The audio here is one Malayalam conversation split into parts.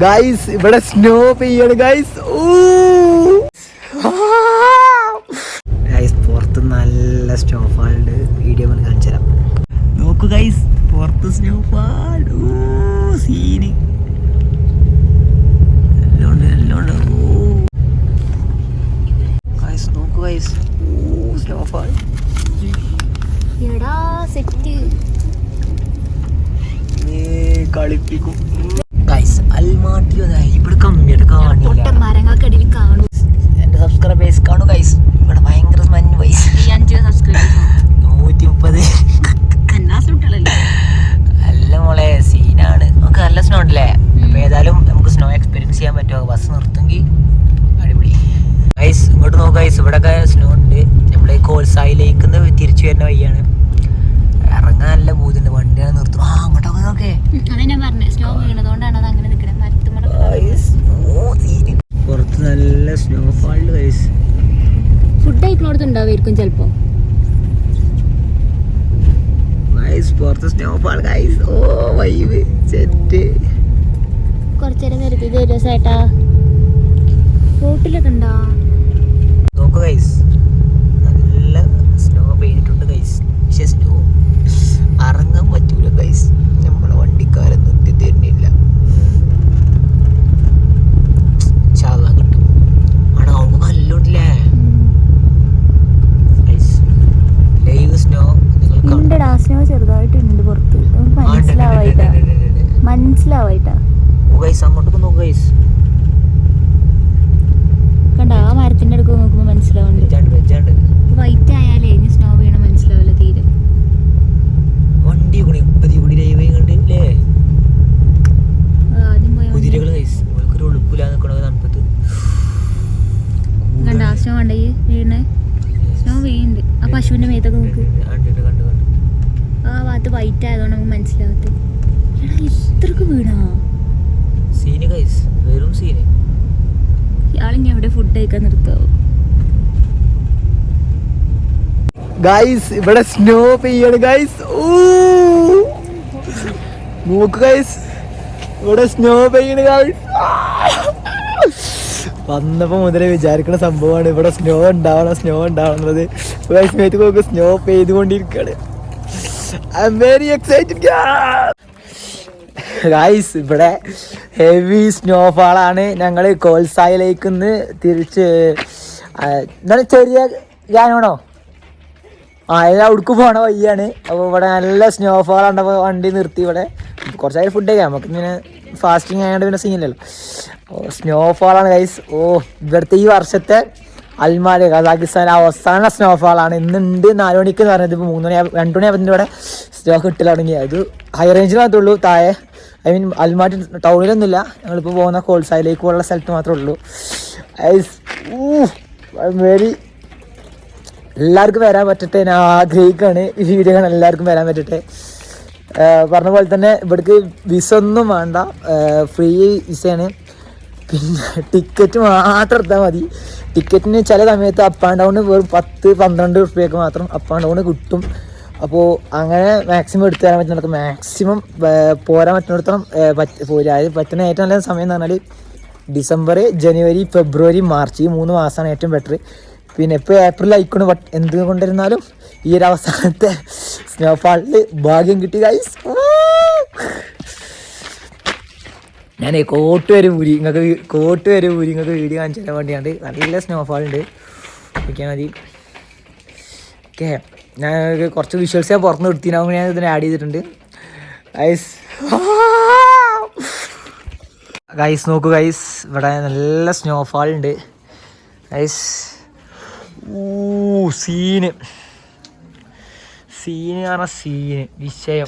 ഗൈസ് ഇവിടെ സ്നോ പെയ്യാണ് ഗൈസ് ഗൈസ് പുറത്ത് നല്ല സ്നോ ഫാൾ ഉണ്ട്. വീഡിയോ കൊണ്ട് കാണിച്ചു തരാം. നോക്കൂ ഗൈസ് പുറത്ത് സ്നോ ഫാൾ സീന് എല്ലാം ഉണ്ട് എല്ലാം ഉണ്ട് ഗൈസ് നോക്കൂ ഗൈസ് സ്നോ ഫാൾ എടാ സെറ്റ് കളിപ്പിക്കും. ഗൈസ് അൽമാട്ടി ഇവിടെ കമ്മിയായിട്ട് കാണില്ല കാണും. എന്റെ സബ്സ്ക്രൈബേഴ്സ് കാണു ഗൈസ് ഇവിടെ ഭയങ്കര മഞ്ഞ് പൈസ നൂറ്റി മുപ്പത് നല്ല മോളെ സീനാണ് നമുക്ക് നല്ല സ്നോ ഉണ്ടല്ലേ? അപ്പൊ ഏതായാലും നമുക്ക് സ്നോ എക്സ്പീരിയൻസ് ചെയ്യാൻ പറ്റുമോ ബസ് നിർത്തുമെങ്കിൽ അടിപൊളി. ഗൈസ് ഇങ്ങോട്ട് നോക്കാം ഗൈസ് ഇവിടെ സ്നോ ഉണ്ട്. നമ്മളെ കോൾസായിലേക്ക് തിരിച്ചു വരുന്ന വഴിയാണ്. ഇറങ്ങാൻ നല്ല ബൂതുണ്ട് വണ്ടിയാണ് നിർത്തുന്നത്. ആ അങ്ങോട്ടൊക്കെ നോക്കേ. സ്നോ പുറത്ത് നല്ല സ്നോഫാൾ ഗൈസ് ഫുഡ് കഴിക്കണോടത്ത് ഉണ്ടാവുമായിരിക്കും ചിലപ്പോ. പുറത്ത് സ്നോഫാൾ ഗൈസ് ഓ വൈബ് സെറ്റ് കുറച്ചേരം നിർത്തി തരുമോ ചേട്ടാ ബോട്ടിലൊക്കെ ഉണ്ടോ? നോക്കൂ ഗൈസ് നല്ല സ്നോ പെയ്തിട്ടുണ്ട് ഗൈസ് പക്ഷെ സ്നോ ഇറങ്ങാൻ പറ്റൂല ഗൈസ് നമ്മളെ വണ്ടിക്കാരൻ നിർത്തി തരുന്നില്ല ചാവാ കിട്ടും ആണോ അവിടെ നല്ലോണ്ടല്ലേ ഗൈസ് ലൈവ് സ്നോ നിങ്ങൾ കാണും ഉണ്ടടാ സ്നോ ചെറുതായിട്ടുണ്ട് പുറത്ത് നമുക്ക് മനസ്സിലാവായിട്ടാ മനസ്സിലാവായിട്ടാ ഗൈസ് അങ്ങോട്ടൊക്കെ നോക്ക് ഗൈസ് കണ്ട ആ മരത്തിന്റെ അടുക്ക് നോക്കുമ്പോ മനസ്സിലാവുന്നുണ്ട്. വൈറ്റ് ആയാലേ ഇനി സ്നോ വീണ മനസ്സിലാവില്ല തീരെ. വണ്ടി കൂടി ഇപ്പതി കൂടി ലൈവ് കണ്ടില്ലേ കുതിരകൾ ഗൈസ് ഒരു ഉളുപ്പില്ലാതെ നിൽക്കണ തണുപ്പത്ത്. കണ്ട ആ സ്നോ കണ്ട വീണേ? സ്നോ വീണ്ട് ആ പശുവിന്റെ മേത്തൊക്കെ നോക്ക്. ആ ഭാഗത്ത് വൈറ്റ് ആയതുകൊണ്ട് നമുക്ക് മനസ്സിലാവത്തെ. എടാ ഇത്രക്ക് വീണാ? സീന് ഗൈസ് വെറും സീന് ഇയാളിനി അവിടെ ഫുഡ് കഴിക്കാൻ നിർത്താവോ? ഗൈസ് ഇവിടെ സ്നോ പെയ്യാണ് ഗൈസ് നോക്ക് ഗൈസ് ഇവിടെ സ്നോ പെയ്യാണ് ഗൈസ് വന്നപ്പോ മുതലേ വിചാരിക്കുന്ന സംഭവമാണ്. ഇവിടെ സ്നോ ഉണ്ടാവണം സ്നോ ഉണ്ടാവണത് ഗൈസ് മേത്ത് നോക്ക് സ്നോ പെയ്തുകൊണ്ടിരിക്കുകയാണ്. I'm very excited guys ഇവിടെ ഹെവി സ്നോഫാളാണ് ഞങ്ങൾ കോൽസായിലേക്ക് നിന്ന് തിരിച്ച് എന്താണ് ചെറിയ ഗാനമാണോ? ആ ഏതാ ഉടുക്ക് പോണ വഴിയാണ്. അപ്പോൾ ഇവിടെ നല്ല സ്നോഫാൾ ഉണ്ടപ്പോൾ വണ്ടി നിർത്തി ഇവിടെ. കുറച്ചായി ഫുഡ് കഴിക്കാം. നമുക്ക് ഇങ്ങനെ ഫാസ്റ്റിംഗ് ആയതുകൊണ്ട് പിന്നെ സീനില്ലല്ലോ സ്നോഫാളാണ് ഗൈസ് ഓ ഇവിടുത്തെ ഈ വർഷത്തെ അൽമാരി കസാഖിസ്ഥാൻ അവസാന സ്നോഫാളാണ് ഇന്നുണ്ട് നാല് മണിക്ക് എന്ന് പറഞ്ഞത്. ഇപ്പോൾ മൂന്ന് മണി രണ്ട് മണി ആകുമ്പോൾ ഇവിടെ സ്നോ കിട്ടൽ തുടങ്ങി. അത് ഹൈ മാത്രമേ താഴെ ഐ മീൻ അൽമാട്ടി ടൗണിലൊന്നുമില്ല. ഞങ്ങളിപ്പോൾ പോകുന്ന കോൾസായിലേക്ക് ഉള്ള സ്ഥലത്ത് മാത്രമേ ഉള്ളൂ. ഐസ് വെരി എല്ലാവർക്കും വരാൻ പറ്റട്ടെ ഞാൻ ആഗ്രഹിക്കുകയാണ്. ഈ വീഡിയോ കാണാൻ എല്ലാവർക്കും വരാൻ പറ്റട്ടെ. പറഞ്ഞ പോലെ തന്നെ ഇവിടേക്ക് വിസ ഒന്നും വേണ്ട. ഫ്രീ വിസയാണ് പിന്നെ ടിക്കറ്റ് മാത്രം എടുത്താൽ മതി. ടിക്കറ്റിന് ചില സമയത്ത് അപ്പ് ആൻഡ് ഡൗൺ വെറും പത്ത് പന്ത്രണ്ട് റുപ്യക്ക് മാത്രം അപ്പ് ആൻഡ് ഡൗൺ കിട്ടും. അപ്പോൾ അങ്ങനെ മാക്സിമം എടുത്തു തരാൻ പറ്റുന്നിടത്ത് മാക്സിമം പോരാൻ പറ്റുന്നിടത്തോളം പോരാ. പറ്റുന്ന ഏറ്റവും നല്ല സമയം എന്ന് പറഞ്ഞാൽ ഡിസംബർ ജനുവരി ഫെബ്രുവരി മാർച്ച് ഈ മൂന്ന് മാസമാണ് ഏറ്റവും ബെറ്റർ പിന്നെ ഇപ്പോൾ ഏപ്രിൽ ആയിക്കൊണ്ട് ബട്ട് എന്ത് കൊണ്ടിരുന്നാലും ഈ ഒരു അവസാനത്തെ സ്നോഫാളിൽ ഭാഗ്യം കിട്ടി ഗൈസ് ഞാൻ കോട്ട് വരെ ഊരി നിങ്ങൾക്ക് കോട്ട് വരെ ഊരി നിങ്ങൾക്ക് വീഡിയോ കാണിച്ചു തരാൻ വേണ്ടിയാണ് നല്ല സ്നോഫാൾ ഉണ്ട്. ഓക്കെ മതി. ഓക്കെ ഞാൻ കുറച്ച് വിഷ്വൽസ് ഞാൻ പുറത്ത് നിർത്തിനാകുമ്പോൾ ഞാൻ ഇതിനെ ആഡ് ചെയ്തിട്ടുണ്ട്. ഐസ് ഗൈസ് നോക്കൂ ഗൈസ് ഇവിടെ നല്ല സ്നോഫാൾ ഉണ്ട്. ഗൈസ് ഊ സീന് സീന് പറഞ്ഞ സീന് വിഷയം.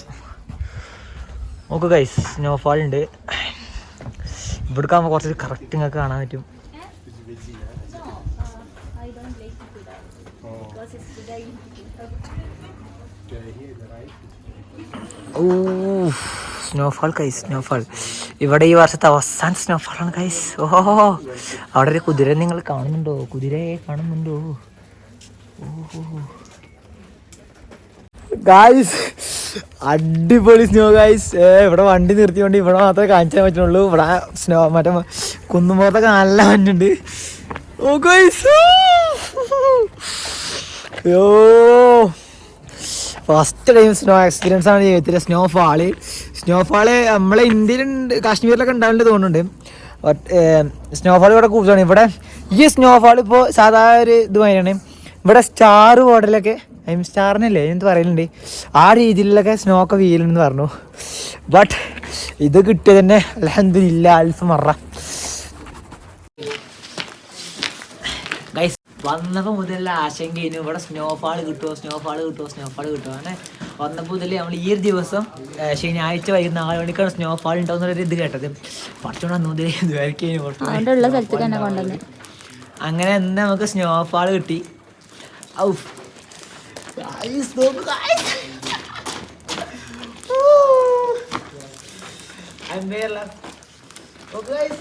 നോക്കൂ ഗൈസ് സ്നോഫാൾ ഉണ്ട്. ഇവിടേക്ക് ആകുമ്പോൾ കുറച്ച് കറക്റ്റ് നിങ്ങൾക്ക് കാണാൻ പറ്റും. ഓ സ്നോഫാൾ കൈസ് സ്നോഫാൾ ഇവിടെ ഈ വർഷത്തെ അവസാന സ്നോഫാളാണ് കൈസ് ഓഹോ അവിടെ ഒരു കുതിര നിങ്ങൾ കാണുന്നുണ്ടോ? കുതിരയെ കാണുന്നുണ്ടോ? ഗായ്സ് അടിപൊളി സ്നോ ഗായ്സ് ഇവിടെ വണ്ടി നിർത്തിക്കൊണ്ട് ഇവിടെ മാത്രമേ കാണിച്ചാൻ പറ്റുള്ളൂ. ഇവിടെ സ്നോ മറ്റേ കുന്നുമ്പോഴത്തൊക്കെ നല്ല മഞ്ഞുണ്ട് ഓ guys yo first time snow experience ആണ് ജീവിതത്തിൽ സ്നോ ഫാൾ സ്നോ ഫാൾ നമ്മളെ ഇന്ത്യയിലുണ്ട് കാശ്മീരിലൊക്കെ ഉണ്ടാവുന്നുണ്ട് തോന്നുന്നുണ്ട്. ബട്ട് സ്നോഫാൾ ഇവിടെ കൂടുതലാണ്. ഇവിടെ ഈ സ്നോഫാൾ ഇപ്പോൾ സാധാരണ ഒരു ഇത് മാതിരിയാണ്. ഇവിടെ സ്റ്റാർ മോഡലൊക്കെ ഐ മീൻ സ്റ്റാറിനല്ലേ എന്ത് പറയലുണ്ട്. ആ രീതിയിലൊക്കെ സ്നോ ഒക്കെ വീലുണ്ടെന്ന് പറഞ്ഞു. ബട്ട് ഇത് കിട്ടിയത് തന്നെ അലഹദില്ല അൽഫ മറ ഗൈസ് വന്നപ്പോൾ മുതലുള്ള ആശങ്കയിനും ഇവിടെ സ്നോഫാൾ കിട്ടുമോ സ്നോഫാൾ കിട്ടുമോ സ്നോഫാൾ കിട്ടുമോ അങ്ങനെ വന്നപ്പോൾ മുതൽ നമ്മൾ ഈ ഒരു ദിവസം ശനിയാഴ്ച വൈകുന്ന നാല് മണിക്കാണ് സ്നോഫാൾ ഉണ്ടാവുന്ന ഇത് കേട്ടത്. പടച്ചോണ്ട് അന്ന് മുതൽ ഇതുവരെയ്ക്കും അങ്ങനെ ഇന്ന് നമുക്ക് സ്നോഫാൾ കിട്ടി. ഔഫ്. I'm very love. Oh guys.